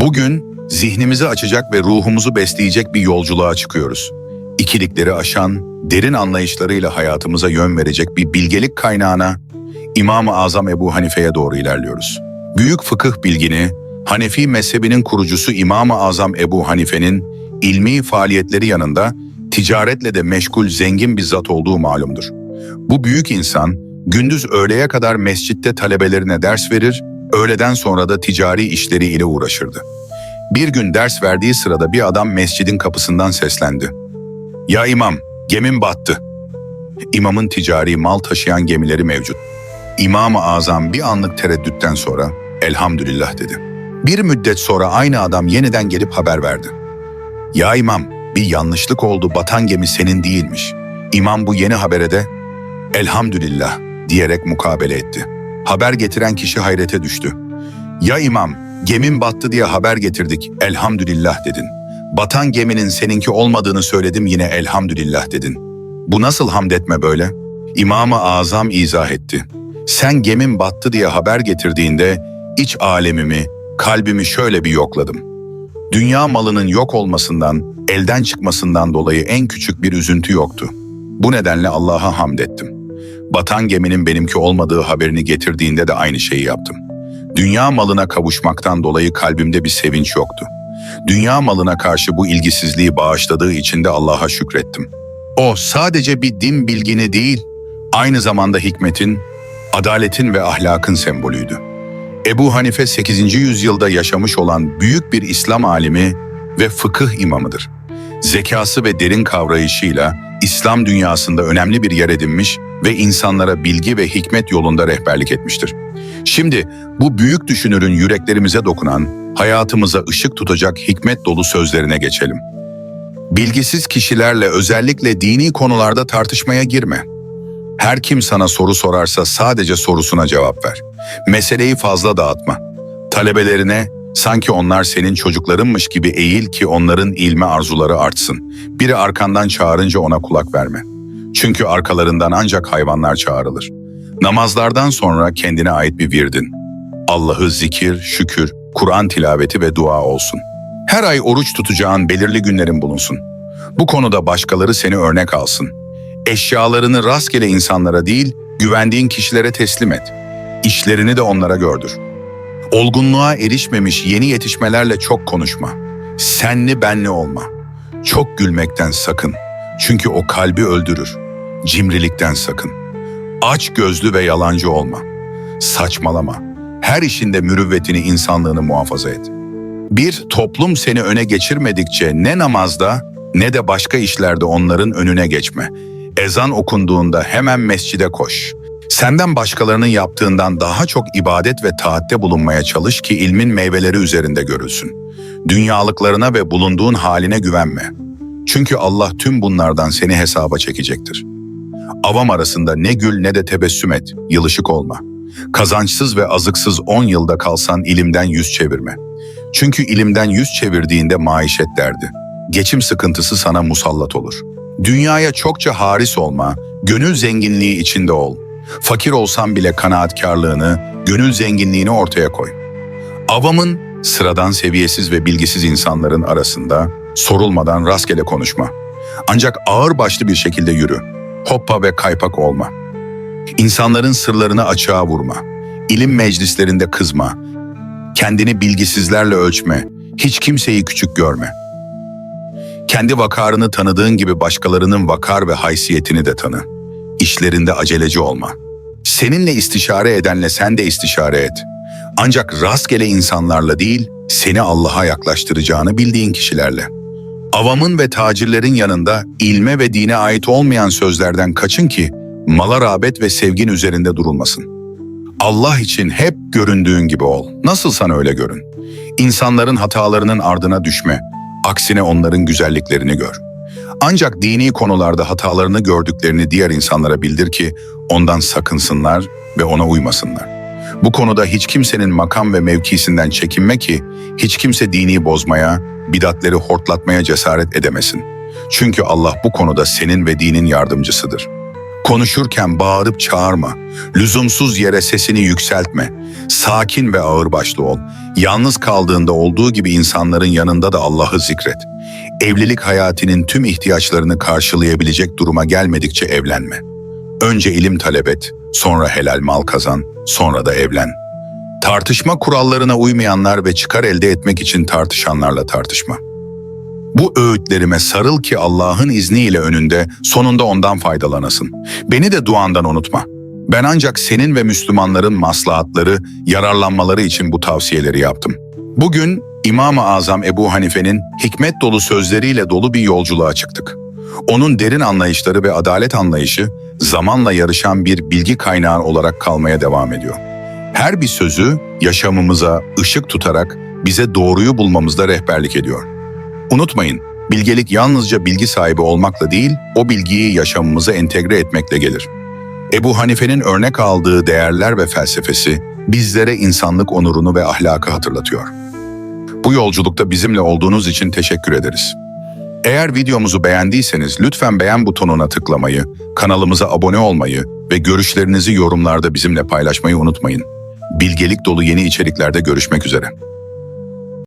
Bugün zihnimizi açacak ve ruhumuzu besleyecek bir yolculuğa çıkıyoruz. İkilikleri aşan, derin anlayışlarıyla hayatımıza yön verecek bir bilgelik kaynağına İmam-ı Azam Ebu Hanife'ye doğru ilerliyoruz. Büyük fıkıh bilgini, Hanefi mezhebinin kurucusu İmam-ı Azam Ebu Hanife'nin ilmi faaliyetleri yanında ticaretle de meşgul zengin bir zat olduğu malumdur. Bu büyük insan gündüz öğleye kadar mescitte talebelerine ders verir, öğleden sonra da ticari işleri ile uğraşırdı. Bir gün ders verdiği sırada bir adam mescidin kapısından seslendi. Ya imam, gemim battı. İmamın ticari mal taşıyan gemileri mevcut. İmam-ı Azam bir anlık tereddütten sonra elhamdülillah dedi. Bir müddet sonra aynı adam yeniden gelip haber verdi. Ya imam, bir yanlışlık oldu, batan gemi senin değilmiş. İmam bu yeni habere de elhamdülillah diyerek mukabele etti. Haber getiren kişi hayrete düştü. Ya imam, gemin battı diye haber getirdik, elhamdülillah dedin. Batan geminin seninki olmadığını söyledim yine elhamdülillah dedin. Bu nasıl hamd etme böyle? İmam-ı Azam izah etti. Sen gemin battı diye haber getirdiğinde iç alemimi, kalbimi şöyle bir yokladım. Dünya malının yok olmasından, elden çıkmasından dolayı en küçük bir üzüntü yoktu. Bu nedenle Allah'a hamd ettim. Batan geminin benimki olmadığı haberini getirdiğinde de aynı şeyi yaptım. Dünya malına kavuşmaktan dolayı kalbimde bir sevinç yoktu. Dünya malına karşı bu ilgisizliği bağışladığı için de Allah'a şükrettim. O sadece bir din bilgini değil, aynı zamanda hikmetin, adaletin ve ahlakın sembolüydü. Ebu Hanife 8. yüzyılda yaşamış olan büyük bir İslam alimi ve fıkıh imamıdır. Zekası ve derin kavrayışıyla İslam dünyasında önemli bir yer edinmiş ve insanlara bilgi ve hikmet yolunda rehberlik etmiştir. Şimdi bu büyük düşünürün yüreklerimize dokunan, hayatımıza ışık tutacak hikmet dolu sözlerine geçelim. Bilgisiz kişilerle özellikle dini konularda tartışmaya girme. Her kim sana soru sorarsa sadece sorusuna cevap ver. Meseleyi fazla dağıtma. Talebelerine sanki onlar senin çocuklarınmış gibi eğil ki onların ilme arzuları artsın. Biri arkandan çağırınca ona kulak verme. Çünkü arkalarından ancak hayvanlar çağrılır. Namazlardan sonra kendine ait bir virdin. Allah'ı zikir, şükür, Kur'an tilaveti ve dua olsun. Her ay oruç tutacağın belirli günlerin bulunsun. Bu konuda başkaları seni örnek alsın. Eşyalarını rastgele insanlara değil, güvendiğin kişilere teslim et. İşlerini de onlara gördür. Olgunluğa erişmemiş yeni yetişmelerle çok konuşma. Senli benli olma. Çok gülmekten sakın. Çünkü o kalbi öldürür. Cimrilikten sakın. Aç gözlü ve yalancı olma. Saçmalama. Her işinde mürüvvetini, insanlığını muhafaza et. Bir toplum seni öne geçirmedikçe ne namazda ne de başka işlerde onların önüne geçme. Ezan okunduğunda hemen mescide koş. Senden başkalarının yaptığından daha çok ibadet ve taatte bulunmaya çalış ki ilmin meyveleri üzerinde görülsün. Dünyalıklarına ve bulunduğun haline güvenme. Çünkü Allah tüm bunlardan seni hesaba çekecektir. Avam arasında ne gül ne de tebessüm et, yılışık olma. Kazançsız ve azıksız on yılda kalsan ilimden yüz çevirme. Çünkü ilimden yüz çevirdiğinde maişet derdi. Geçim sıkıntısı sana musallat olur. Dünyaya çokça haris olma, gönül zenginliği içinde ol. Fakir olsan bile kanaatkarlığını, gönül zenginliğini ortaya koy. Avamın, sıradan seviyesiz ve bilgisiz insanların arasında sorulmadan rastgele konuşma. Ancak ağır başlı bir şekilde yürü. Hoppa ve kaypak olma. İnsanların sırlarını açığa vurma. İlim meclislerinde kızma. Kendini bilgisizlerle ölçme. Hiç kimseyi küçük görme. Kendi vakarını tanıdığın gibi başkalarının vakar ve haysiyetini de tanı. İşlerinde aceleci olma. Seninle istişare edenle sen de istişare et. Ancak rastgele insanlarla değil, seni Allah'a yaklaştıracağını bildiğin kişilerle. Avamın ve tacirlerin yanında ilme ve dine ait olmayan sözlerden kaçın ki mala rağbet ve sevgin üzerinde durulmasın. Allah için hep göründüğün gibi ol. Nasılsan öyle görün. İnsanların hatalarının ardına düşme. Aksine onların güzelliklerini gör. Ancak dini konularda hatalarını gördüklerini diğer insanlara bildir ki ondan sakınsınlar ve ona uymasınlar. Bu konuda hiç kimsenin makam ve mevkisinden çekinme ki hiç kimse dini bozmaya, bidatleri hortlatmaya cesaret edemesin. Çünkü Allah bu konuda senin ve dinin yardımcısıdır. Konuşurken bağırıp çağırma. Lüzumsuz yere sesini yükseltme. Sakin ve ağırbaşlı ol. Yalnız kaldığında olduğu gibi insanların yanında da Allah'ı zikret. Evlilik hayatının tüm ihtiyaçlarını karşılayabilecek duruma gelmedikçe evlenme. Önce ilim talep et, sonra helal mal kazan, sonra da evlen. Tartışma kurallarına uymayanlar ve çıkar elde etmek için tartışanlarla tartışma. Bu öğütlerime sarıl ki Allah'ın izniyle önünde sonunda ondan faydalanasın. Beni de duandan unutma. Ben ancak senin ve Müslümanların maslahatları, yararlanmaları için bu tavsiyeleri yaptım. Bugün İmam-ı Azam Ebu Hanife'nin hikmet dolu sözleriyle dolu bir yolculuğa çıktık. Onun derin anlayışları ve adalet anlayışı zamanla yarışan bir bilgi kaynağı olarak kalmaya devam ediyor. Her bir sözü yaşamımıza ışık tutarak bize doğruyu bulmamızda rehberlik ediyor. Unutmayın, bilgelik yalnızca bilgi sahibi olmakla değil, o bilgiyi yaşamımıza entegre etmekle gelir. Ebu Hanife'nin örnek aldığı değerler ve felsefesi bizlere insanlık onurunu ve ahlakı hatırlatıyor. Bu yolculukta bizimle olduğunuz için teşekkür ederiz. Eğer videomuzu beğendiyseniz lütfen beğen butonuna tıklamayı, kanalımıza abone olmayı ve görüşlerinizi yorumlarda bizimle paylaşmayı unutmayın. Bilgelik dolu yeni içeriklerde görüşmek üzere.